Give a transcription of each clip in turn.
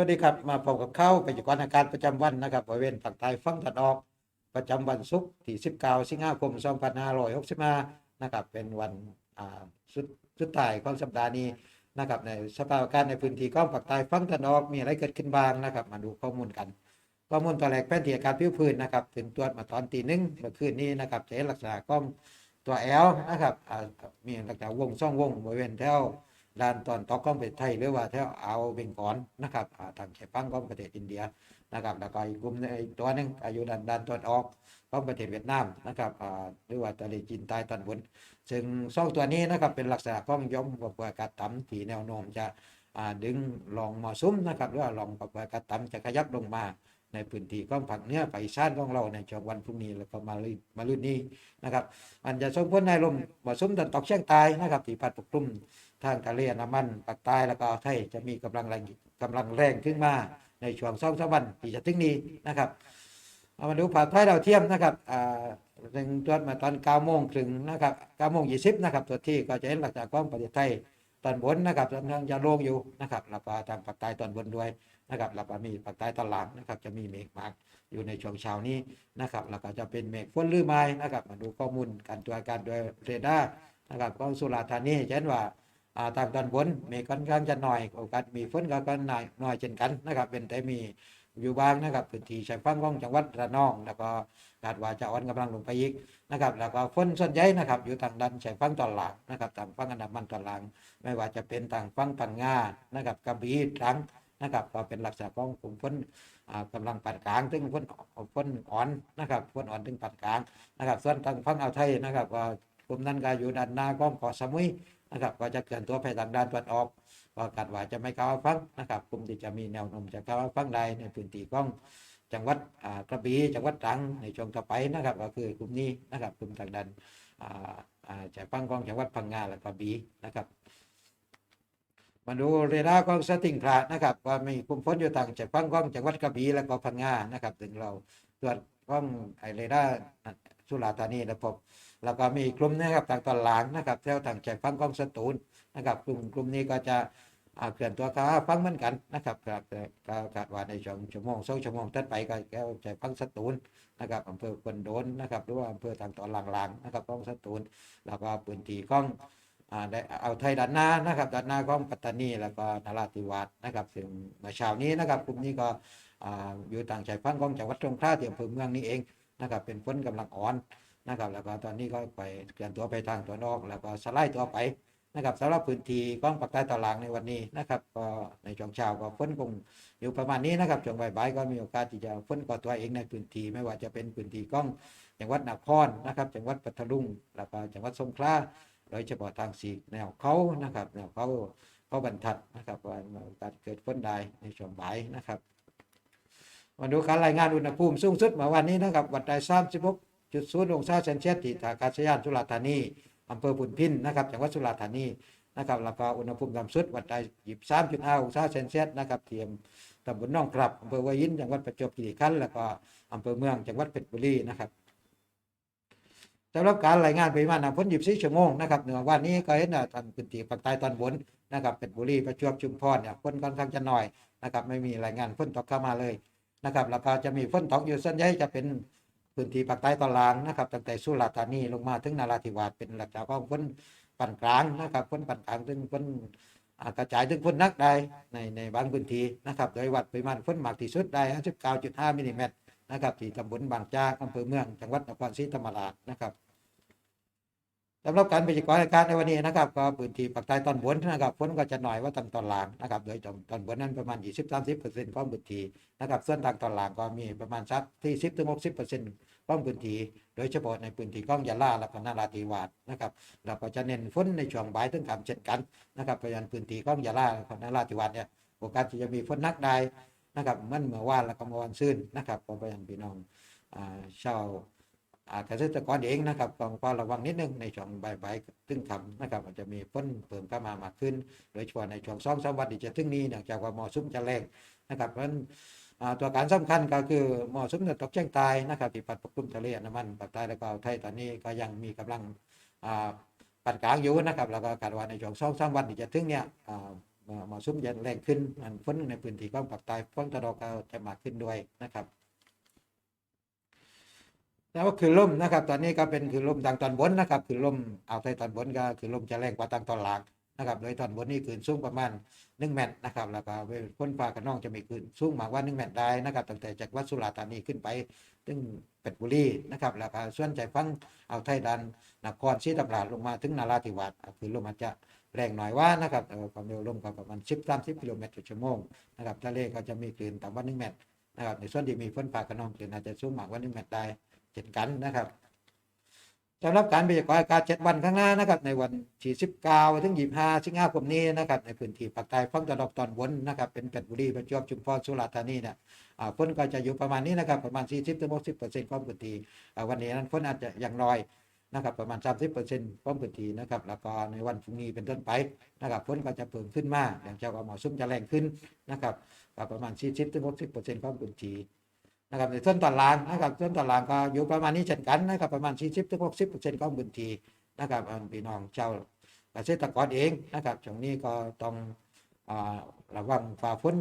วัสดีครับ มาพบกับเข้าไปจากรอาการประจำวันนะครับบริเวณฝั่งใต้ฝั่งตะวันออก ประจำวันศุกร์ที่ 19 สิงหาคม 2565นะครับ เป็นวันสุดสุดท้ายของสัปดาห์นี้นะครับในสภาพอากาศในพื้นที่ของฝั่งใต้ฝั่งตะวันออกมีอะไรเกิดขึ้นบ้างนะครับ มาดูข้อมูลกัน ข้อมูลตัวแรกแผนที่อากาศผิวพื้นนะครับ ถึงตรวจมาตอนตีหนึ่งเมื่อคืนนี้นะครับจะเห็นลักษณะของตัวแอลนะครับมีลักษณะวงซ่องวงบริเวณแถว ด้านตอนตอกของประเทศไทยหรือว่าแถวเอาเบงกอลนะครับทางชายฝั่งของประเทศอินเดียนะครับแล้วก็อีกกลุ่มหนึ่งอีกตัวหนึงอายุด้านด้านตอนออกของประเทศเวียดนามนะครับหรือว่าทะเลจีนใต้ตอนบน ซึ่งสองตัวนี้นะครับเป็นลักษณะของย่อมความกดอากาศต่ำที่แนวโน้มจะดึงลองมอซุมนะครับหรือว่าลองความกดอากาศต่ำจะขยับลงมา ในพื้นที่ของภาคเนือไปอีสานของเราในช่วงวันพรุ่งนี้แล้วก็มาลืนมาลืนนี้นะครับมันจะส่งผลในลมมรสุมตะวันตกเฉียงใต้นะครับที่พัดปกคลุมทางทะเลนดามันภาคใต้แล้วก็ไทยจะมีกำลังแรงกำลังแรงขึ้นมาในช่วงสองสามวันที่จะถึงนี้นะครับเอามาดูภาพถ่ายดาวเทียมนะครับอ่าหนึ่งตรวมาตอน9โมงครึ่งนะครับ9โมง20นะครับตัวที่ก็จะเห็นหลักจากของประเทศไทย ตอนบนนะครับตอนทางจะโล่งอยู่นะครับแล้วก็ทางภาคใต้ตอนบนด้วยนะครับแล้วก็มีภาคใต้ตอนหลังนะครับ จะมีเมฆมากอยู่ในช่วงเช้านี้นะครับ แล้วก็จะเป็นเมฆฝนหรือไม้นะครับ มาดูข้อมูลการตรวจการโดยเรดาร์นะครับของสุราษฎร์ธานีเห็นว่าอ่าทางตอนบนเมฆค่อนข้างจะหน้อยโอกาสมีฝนก็ก็น้อยน้อยเช่นกันนะครับ เป็นแต่มี อยู่บ้างนะครับพื้นที่ชายฝั่งของจังหวัดระนอง แล้วก็คาดว่าจะอ่อนกำลังลงไปอีกนะครับแล้วก็ฝนส่วนใหญ่นะครับอยู่ทางด้านชายฝั่งตอนหลังนะครับทางฝั่งอันดามันตอนหลัง ไม่ว่าจะเป็นทางฝั่งปันงานะครับกระบี่ตรังนะครับก็เป็นลักษณะของกลุ่มฝนอ่าลังปานกลางถึงฝนฝนอ่อนนะครับฝนอ่อนถึงปานกลางนะครับ ส่วนทางฝั่งอ่าวไทยนะครับก็กลุ่มนั้นก็อยู่ด้านหน้าของเกาะสมุย นะครับก็จะเคลื่อนตัวไปทางด้านตะวันออกก็คาดว่าจะไม่เข้าฟังนะครับกลุ่มที่จะมีแนวโน้มจะเข้าฟังใดในพื้นที่ของจังหวัดกระบี่จังหวัดตรังในช่วงต่อไปนะครับ ก็คือกลุ่มนี้นะครับกลุ่มทางด้านจะฟังของจังหวัดพังงาและกระบี่นะครับมาดูเรดาร์ของสติงพระนะครับว่ามีกลุ่มฝนอยู่ต่างจากฟังของจังหวัดกระบี่และก็พังงานะครับถึงเราตรวจของไอเรดาร์สุราษฎร์ธานีแล้วพบ แล้วก็มีกลุ่มนะครับทางตอนหลังนะครับแถวทางใจกฟังของสตูลนะครับกลุ่มกลุ่มนี้ก็จะเคลื่อนตัวเข้าฟังเหมือนกันนะครับครับก็คาดว่าในช่วงชั่วโมงสองชั่วโมงถัดไปก็แก้วใจฟังสตูลนะครับอำเภอควนโดนนะครับหรือว่าอำเภอทางตอนหลังๆนะครับของสตูลแล้วก็พื้นที่ของอ่าได้เอาไทยด้านหน้านะครับด้านหน้าของปัตตานีแล้วก็นราธิวาสนะครับซึ่งเมื่อเช้านี้นะครับกลุ่มนี้ก็อ่าอยู่ทางใจฟังของจังหวัดสงขลาที่อำเภอเมืองนี้เองนะครับเป็นฝนกำลังอ่อน นะครับ แล้วก็ตอนนี้ก็ไปเคลื่อนตัวไปทางตัวนอก แล้วก็สไลด์ตัวไปนะครับสำหรับพื้นที่กล้องปักใต้ตารางในวันนี้นะครับก็ในช่วงเช้าก็ฝนคงอยู่ประมาณนี้นะครับช่วงบ่ายๆก็มีโอกาสที่จะฝนก่อตัวเองในพื้นที่ไม่ว่าจะเป็นพื้นที่กล้องจังหวัดนครนะครับจังหวัดปัตตานีแล้วก็จังหวัดสงขลาโดยเฉพาะทางสีแนวเขานะครับแนวเขาเขาบรรทัดนะครับว่าโอกาสเกิดฝนได้ในช่วงบ่ายนะครับมาดูการรายงานอุณหภูมิสูงสุดเมื่อวันนี้นะครับวัดได้36 จุดศูนย์องศาเซนเซียสที่ท่าอากาศยานสุราษฎร์ธานีอำเภอพุนพินนะครับจังหวัดสุราษฎร์ธานีนะครับแล้วก็อุณหภูมิต่ำสุดวัดได้23.5องศาเซนเซียสนะครับเทียมตำบลหนองกรับอำเภอวายินจังหวัดประจวบคีรีขันธ์แล้วก็อำเภอเมืองจังหวัดเพชรบุรีนะครับสำหรับการรายงานปริมาณน้ำฝน24ชั่วโมงนะครับเหนือวันนี้ก็เห็นว่าทางพื้นที่ภาคใต้ตอนบนนะครับเพชรบุรีประจวบชุมพรเนี่ยฝนค่อนข้างจะน้อยนะครับไม่มีรายงานฝนตกเข้ามาเลยนะครับแล้วก็จะมีฝนตกอยู่ส่วนใหญ่จะเป็น พื้นที่ภาคใต้ตอนล่างนะครับตั้งแต่สุราษฎร์ธานีลงมาถึงนาราธิวาสเป็นหลักจากของฝนปานกลางนะครับฝนปานกลางถึงฝนกระจายถึงฝนนักได้ในในบางพื้นที่นะครับ โดยวัดปริมาณฝนมากที่สุดได้59.5มิลลิเมตรนะครับที่ตำบลบางจากอำเภอเมืองจังหวัดนครศรีธรรมราชนะครับ สำหรับการพยากรณ์อากาศในวันนี้นะครับ ก็พื้นที่ภาคใต้ตอนบนนะครับฝนก็จะหน่อยว่าทางตอนล่างนะครับ โดยตอนบนนั้นประมาณ 20-30%ของพื้นที่นะครับ ส่วนทางตอนล่างก็มีประมาณสักที่ 10-60%ป้องพื้นที่โดยเฉพาะในพื้นที่ก้องยาลาและก็นาราธิวาสนะครับเราก็จะเน้นฝนในช่วงบ่ายถึงค่ำเช่นกันนะครับเพราะฉะนั้นพื้นที่ก้องยาลาและก็นาราธิวาสเนี่ยโอกาสที่จะมีฝนนักได้นะครับมันเมื่อวานและก็เมื่อวันซื่นนะครับเพราะฉะนั้นพี่น้องอ่าชาว เกษตรกรเองนะครับต้องเฝ้าระวังนิดนึงในช่วงบ่ายๆถึงคำนะครับมันจะมีฝนเพิ่มเข้ามามากขึ้น โดยเฉพาะในช่วงสองสามวันที่จะถึงนี้เนื่องจากว่ามอซุ่มจะแรงนะครับเพราะฉะนั้นตัวการสำคัญก็คือมอสมเด็จตกเชียงใต้นะครับที่ปัดปกคลุมทะเลนดามันภาคใต้แล้วก็อ่าไทยตอนนี้ก็ยังมีกำลังปานกลางอยู่นะครับแล้วก็คาดว่าในช่วงสองสามวันที่จะถึงเนี่ยมอซุ้มจะแรงขึ้นฝนในพื้นที่ของภาคใต้ฝนตะวันออกก็จะมากขึ้นด้วยนะครับ แล้วก็คือลมนะครับ ตอนนี้ก็เป็นคือลมทางตอนบนนะครับ คือลมอ่าวไทยตอนบนก็คือลมจะแรงกว่าทางตอนล่างนะครับ โดยตอนบนนี่คือสูงประมาณ1เมตรนะครับ แล้วก็พ้นฟ้ากับน้องจะมีคืนสูงมากกว่า1เมตรได้นะครับ ตั้งแต่จากวัดสุราษฎร์ธานีขึ้นไปถึงเป็ดบุรีนะครับ แล้วก็ส่วนใจฟังอ่าวไทยดันนครศรีธรรมราชลงมาถึงนาราธิวาสคือลมอาจจะแรงหน่อยว่านะครับความเร็วลมก็ประมาณ10 30กิโลเมตรต่อชั่วโมงนะครับทะเลก็จะมีคลื่นต่ำกว่า1เมตรนะครับ ในส่วนที่มีฝนฟ้ากับน้องคลื่นอาจจะสูงมากกว่า1เมตรได้ เช่นกันนะครับสำหรับการพยากรณ์อากาศ7วันข้างหน้านะครับ ในวันที่19ถึง25สิงหาคมนี้นะครับ ในพื้นที่ภาคใต้ฝั่งตะวันออกตอนบนนะครับ เป็นเป็ดบุรีประจวบชุมพรสุราษฎร์ธานีเนี่ยอ่าฝนก็จะอยู่ประมาณนี้นะครับ ประมาณ40ถึง60เปอร์เซ็นต์ของพื้นที่วันนี้นั้นฝนอาจจะยังน้อยนะครับ ประมาณ30เปอร์เซ็นต์ของพื้นที่นะครับ แล้วก็ในวันพรุ่งนี้เป็นต้นไปนะครับฝนก็จะเพิ่มขึ้นมากอย่างเจ้าก็เหมาะสมจะแรงขึ้นนะครับประมาณ40ถึง60เปอร์เซ็นต์ของพื้นที่ นะครับในส่วนตอนล่างนะครับส่วนตอนล่างก็อยู่ประมาณนี้เช่นกันนะครับประมาณ 40ถึง60เปอร์เซ็นต์ของพื้นที่นะครับอันพี่น้องชาวเกษตรกรเองนะครับช่วงนี้ก็ต้องระวังฝ่าฝน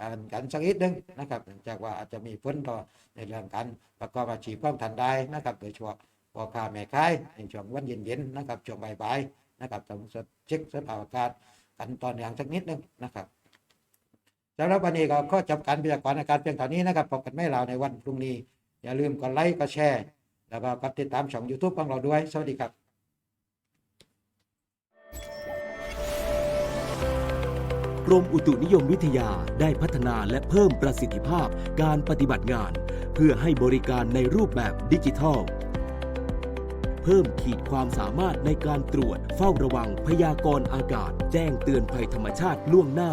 กันกันสักนิดนึงนะครับเนื่องจากว่าอาจจะมีฝนต่อในเรื่องการประกอบอาชีพความทันได้นะครับโดยเฉพาะพ่อค้าแม่ขายในช่วงวันเย็นๆนะครับช่วงบ่ายๆนะครับต้องเช็คสภาพอากาศกันตอนอย่างสักนิดนึงนะครับ สำหรับวันนี้ก็ข้อจำกัดพยากรณ์อากาศเพียงเท่านี้นะครับพบกันไม่ลาในวันพรุ่งนี้ อย่าลืมกดไลค์กดแชร์แล้วก็กดติดตามช่อง YouTube ของเราด้วย สวัสดีครับกรมอุตุนิยมวิทยาได้พัฒนาและเพิ่มประสิทธิภาพการปฏิบัติงาน เพื่อให้บริการในรูปแบบดิจิทัล เพิ่มขีดความสามารถในการตรวจเฝ้าระวังพยากรณ์อากาศ แจ้งเตือนภัยธรรมชาติล่วงหน้า